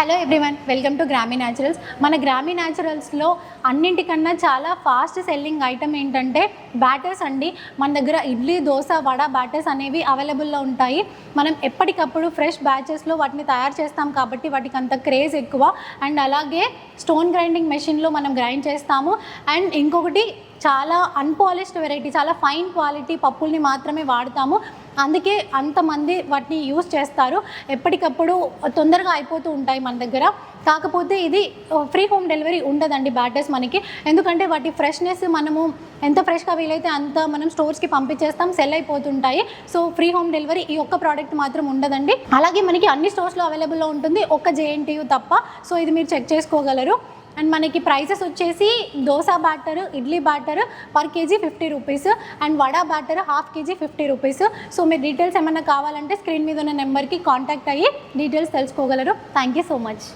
Hello everyone welcome to Grami naturals మన గ్రామీ న్యాచురల్స్లో అన్నింటికన్నా చాలా ఫాస్ట్ సెల్లింగ్ ఐటమ్ ఏంటంటే బ్యాటర్స్ అండి. మన దగ్గర ఇడ్లీ దోశ వడ బ్యాటర్స్ అనేవి అవైలబుల్లో ఉంటాయి. మనం ఎప్పటికప్పుడు ఫ్రెష్ బ్యాచెస్లో వాటిని తయారు చేస్తాం కాబట్టి వాటికి అంత క్రేజ్ ఎక్కువ. అండ్ అలాగే స్టోన్ గ్రైండింగ్ మెషిన్లో మనం గ్రైండ్ చేస్తాము. అండ్ ఇంకొకటి చాలా అన్పాలిష్డ్ వెరైటీ చాలా ఫైన్ క్వాలిటీ పప్పుల్ని మాత్రమే వాడతాము. అందుకే అంతమంది వాటిని యూస్ చేస్తారు. ఎప్పటికప్పుడు తొందరగా అయిపోతూ ఉంటాయి మన దగ్గర. కాకపోతే ఇది ఫ్రీ హోమ్ డెలివరీ ఉండదండి బ్యాటర్స్ మనకి. ఎందుకంటే వాటి ఫ్రెష్నెస్ మనము ఎంత ఫ్రెష్గా వీలైతే అంత మనం స్టోర్స్కి పంపించేస్తాం సెల్ అయిపోతుంటాయి. సో ఫ్రీ హోమ్ డెలివరీ ఈ ఒక్క ప్రోడక్ట్ మాత్రం ఉండదండి. అలాగే మనకి అన్ని స్టోర్స్లో అవైలబుల్లో ఉంటుంది. ఒక్క జేఎన్టీయూ తప్ప. సో ఇది మీరు చెక్ చేసుకోగలరు. అండ్ మనకి ప్రైసెస్ వచ్చేసి dosa batter idli batter per KG fifty rupees and vada batter half KG fifty rupees so మీరు డీటెయిల్స్ ఏమైనా కావాలంటే స్క్రీన్ మీద ఉన్న నెంబర్కి కాంటాక్ట్ అయ్యి details తెలుసుకోగలరు. Thank you so much